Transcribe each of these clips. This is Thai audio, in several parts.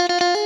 you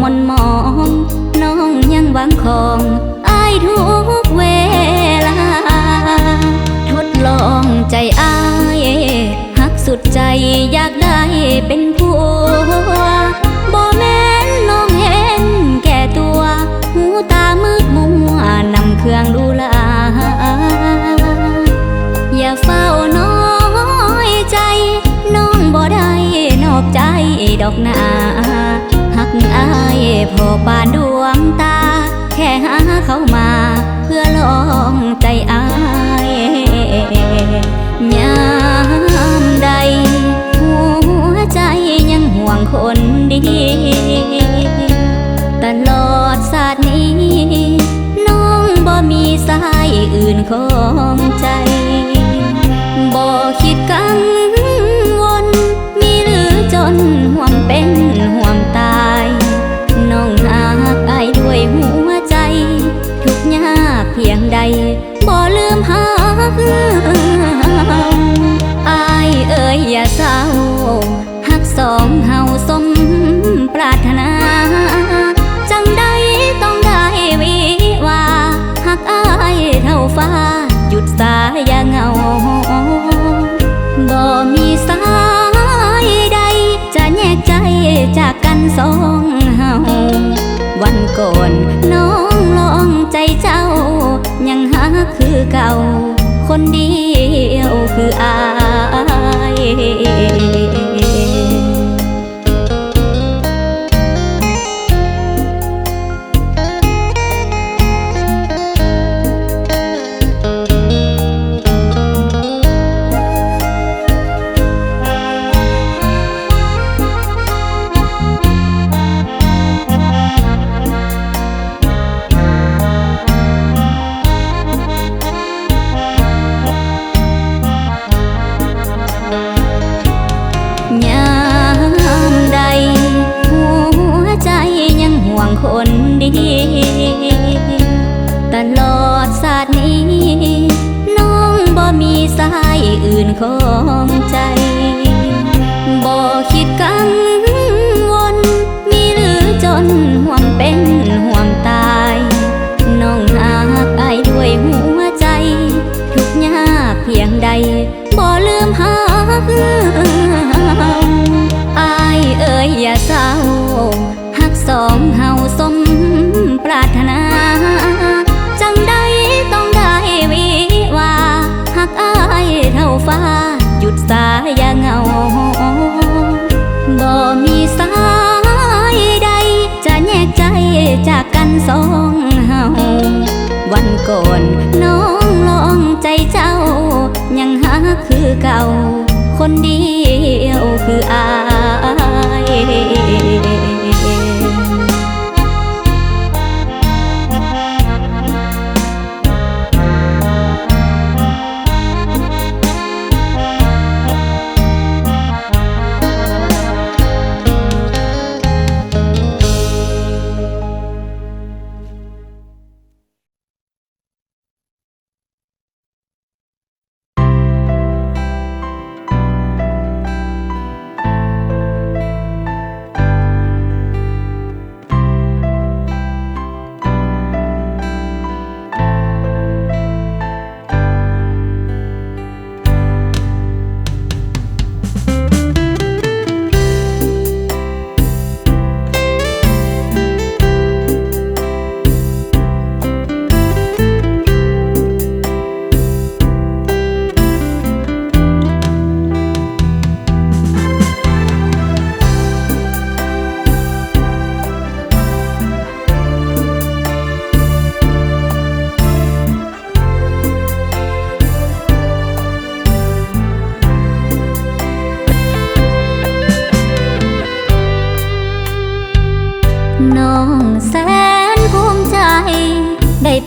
มอนมองน้องยังบางของอายทุกเวลา ทดลองใจอายหักสุดใจอยากได้เป็นผัวบ่แม่นน้องเห็นแก่ตัว หูตามืดมัวนำเครื่องดูลา อย่าเฝ้าน้อยใจ น้องบ่ได้นอกใจดอกนา อายพอปานดวงตา แค่หาเขามา เพื่อลองใจอายยามใด หัวใจยังห่วงคนดี ตลอดศาสตร์นี้ น้องบ่มีสายอื่นของใจ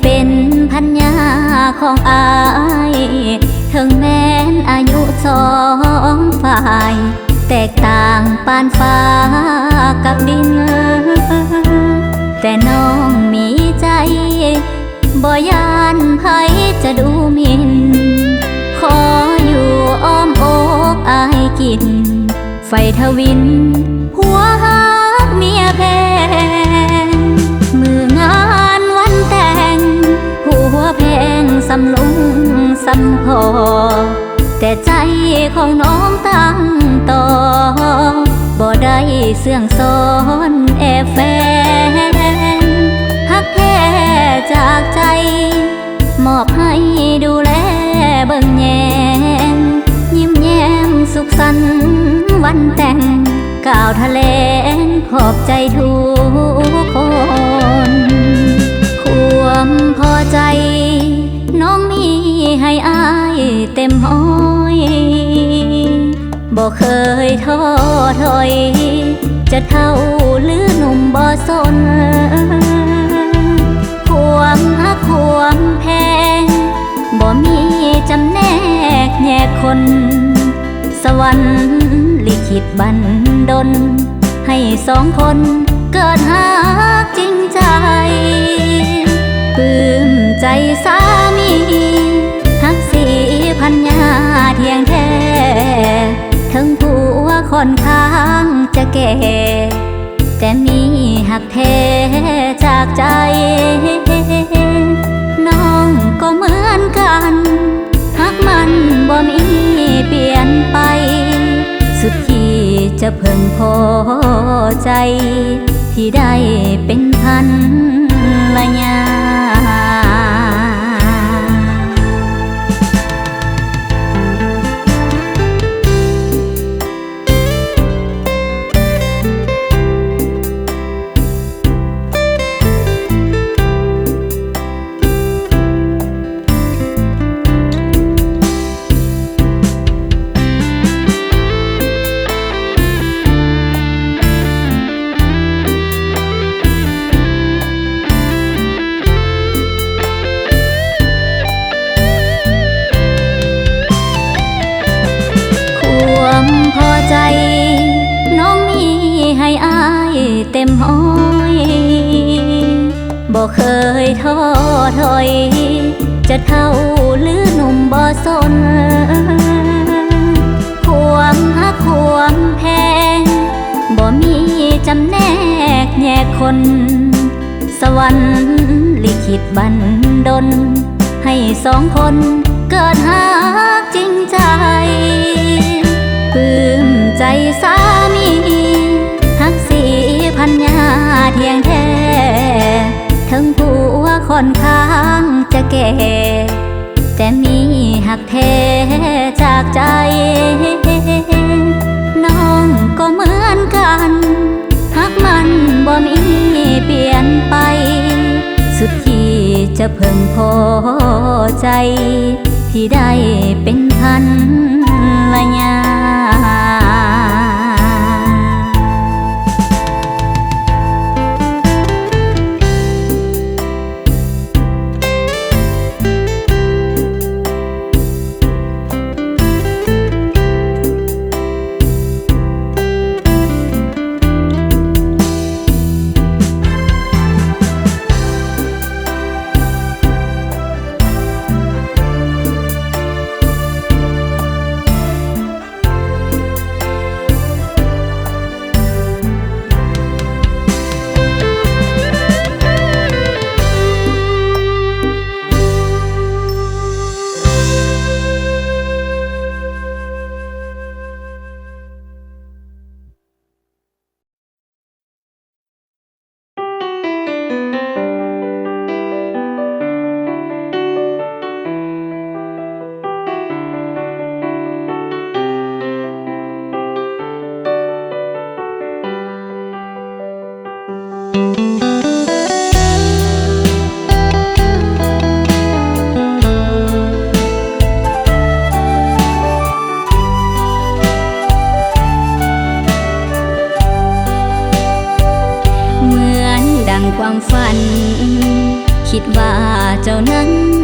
เป็นพันยาของอายถึงแม้นอายุสองฝ่าย แตกต่างปานฟ้ากับดิน แต่น้องมีใจ บ่ยานไผจะดูหมิน ขออยู่อ้อมอกอายกิน ไฟทวิน หัวหักเมียแพ งสำลุงสำพอ แต่ใจของน้องตั้งต่อ บ่ได้เสื่องซ้อนแอบแฟนฮักแท้จากใจ มอบให้ดูแลเบิ่งแยงยิ้มแย้มสุขสันต์วันแต่งก่าวทะเลนขอบใจทุกคน ความพอใจ อายเต็มห้อยบ่เคยท้อถอย จะเท่าหรือหนุ่มบ่สนความหักความแพงบ่มีจำแนกแยกคน สวรรค์ลิขิตบันดล ให้สองคนเกิดหักจริงใจ ปลื้มใจสามี พันยาเทียงแท้ทั้งผัวค่อนข้างจะแก่ แต่มีหักแท้จากใจ น้องก็เหมือนกันหักมันบ่มีเปลี่ยนไป สุดที่จะเพิ่งพอใจ ที่ได้เป็นพันละยา ท้อถอย จะเท่าหรือหนุ่มบ่สนความหักความแพงบ่มีจำแนกแยกคน สวรรค์ลิขิตบันดล ให้สองคนเกิดหักจริงใจ ค่อนข้างจะแก่ แต่มีหักแท้จากใจ น้องก็เหมือนกันหักมันบ่มีเปลี่ยนไป สุดที่จะเพิ่งพอใจ ที่ได้เป็นพันละยา คิดว่าเจ้านั้น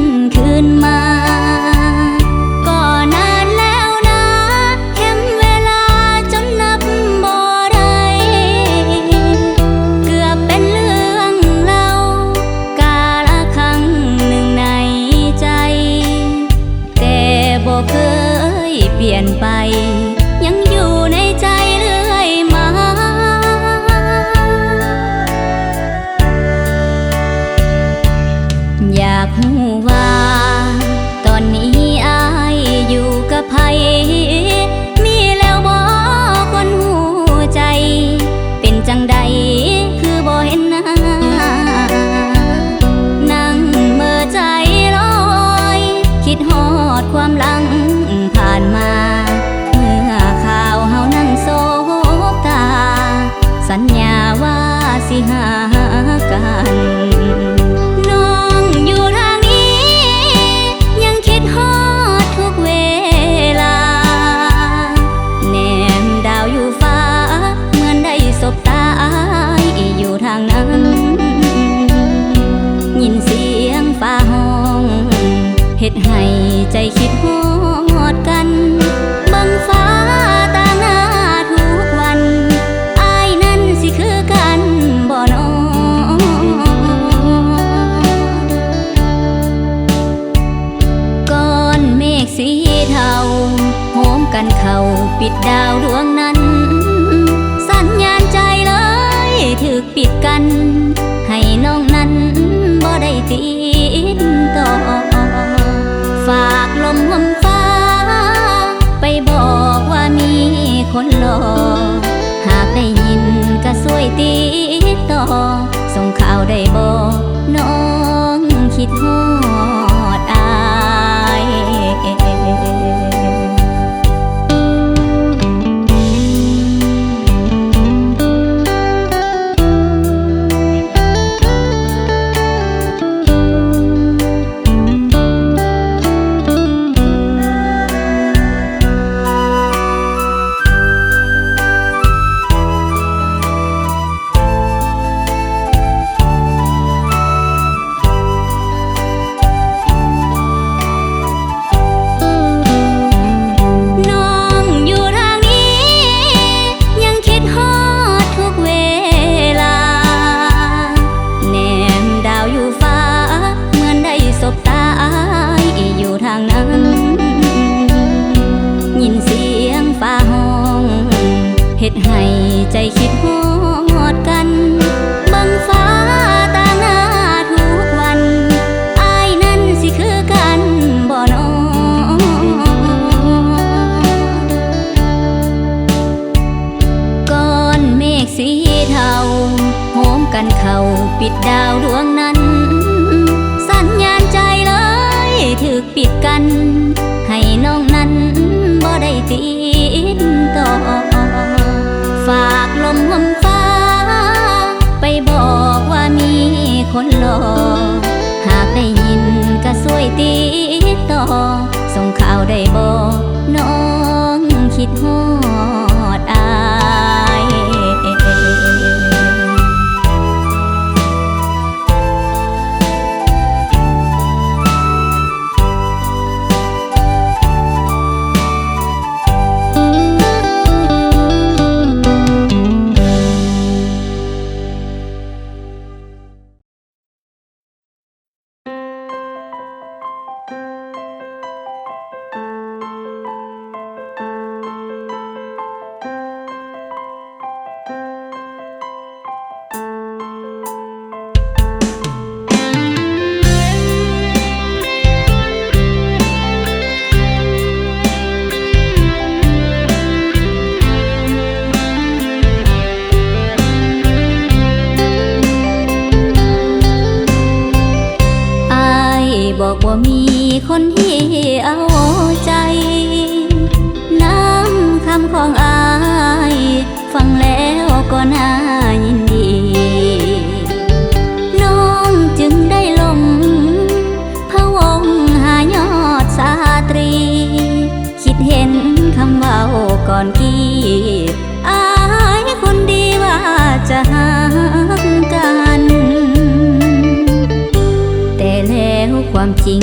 กันเข่าปิดดาวดวงนั้น สัญญาณใจเลยถึกปิดกัน ให้น้องนั้นบ่ได้ตีดต่อ ฝากลมหมฟ้า ไปบอกว่ามีคนรอหากได้ยินก็สวยตีต่อ ส่งข่าวได้บอก ความจริง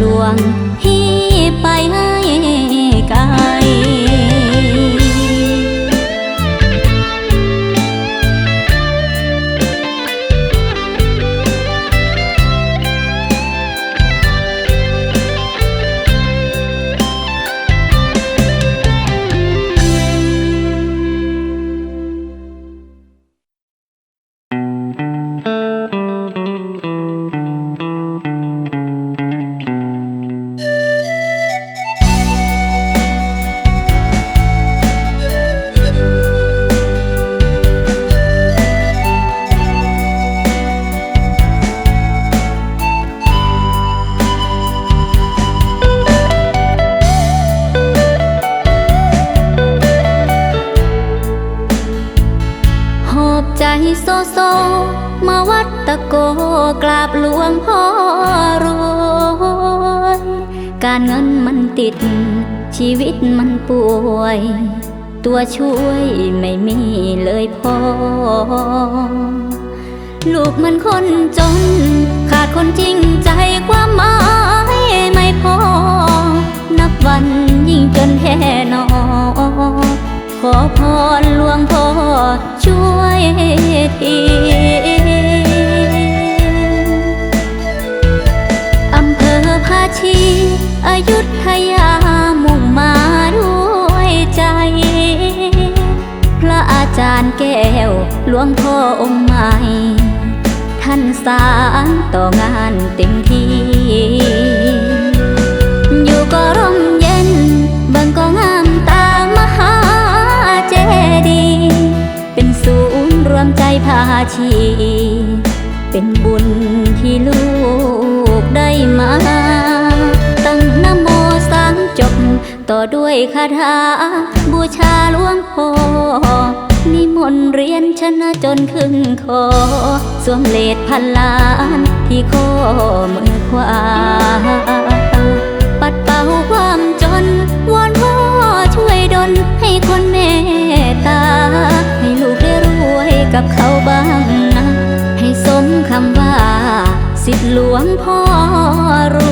ลวง ติดชีวิตมันป่วย ตัวช่วยไม่มีเลยพอ ลูกมันคนจน ขาดคนจริงใจความหมายไม่พอ นับวันยิ่งจนแท่นอ ขอพรหลวงพ่อช่วยที วงพ่อองค์ใหม่ ท่านสารต่องานเต็มที่ อยู่ก็ร่มเย็นบิ่งก็งามตามหาเจดีย์เป็นศูนย์รวมใจพาชี เป็นบุญที่ลูกได้มาตั้งนโมสามจบ ต่อด้วยคาถาบูชาหลวงพ่อ มนเรียนชนะจนครึ่งคอ สวมเลดพันล้านที่ข้อมือขวา ปัดเป่าความจน วอนพ่อช่วยดลให้คนเมตตา ให้ลูกได้รวยกับเขาบ้างนะ ให้สมคำว่า สิทธิหลวงพ่อรู้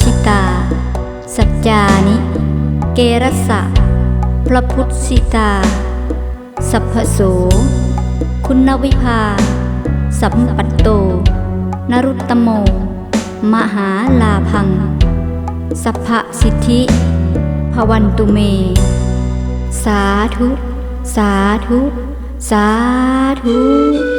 ชิตา สัจจานิ เกรสะพระพุทธิตา สัพพโส คุณวิภา สัมปัตโต นรุตตโม มหาลาพัง สัพพสิทธิภวันตุเม สาธุ สาธุ สาธุ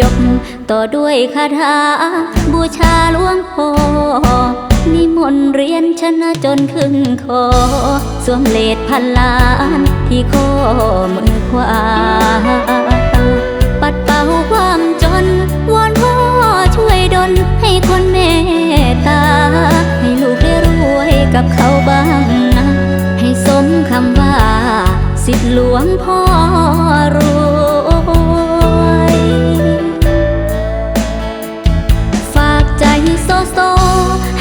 จบ ต่อด้วยคาถาบูชาหลวงพ่อนิมนต์เรียนชนะจนครึ่งคอ สวมเลดพันล้านที่ข้อมือขวา ปัดเป่าความจน วอนพ่อช่วยดลให้คนเมตตา ให้ลูกได้รวยกับเขาบ้างนะ ให้สมคำว่า สิทธิหลวงพ่อรู้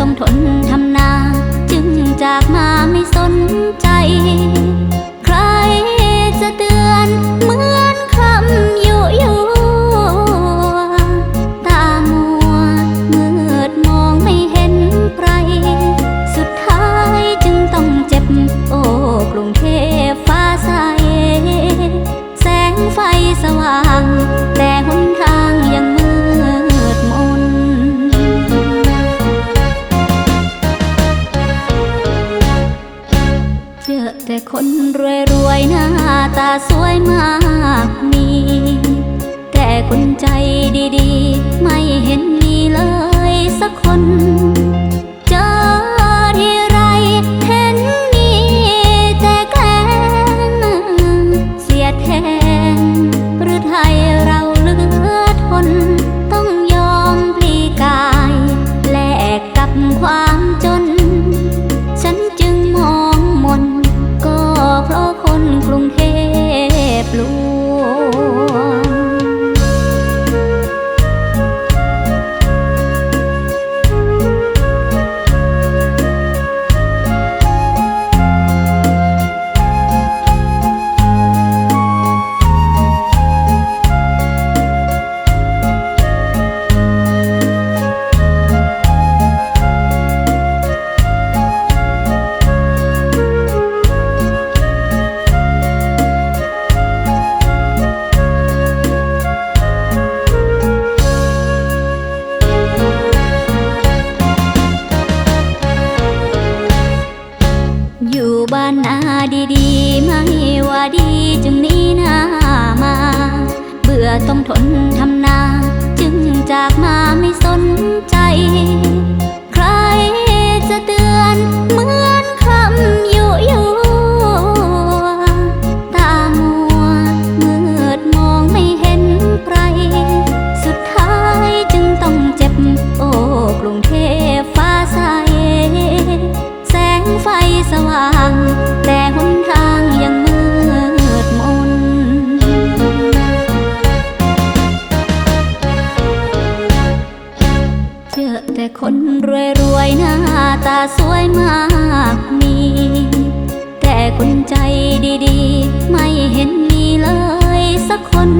ต้องทนทำนา จึงจากมาไม่สนใจ น คนรวยรวยหน้าตาสวยมากมี แต่คนใจดีๆ ไม่เห็นมีเลยสักคน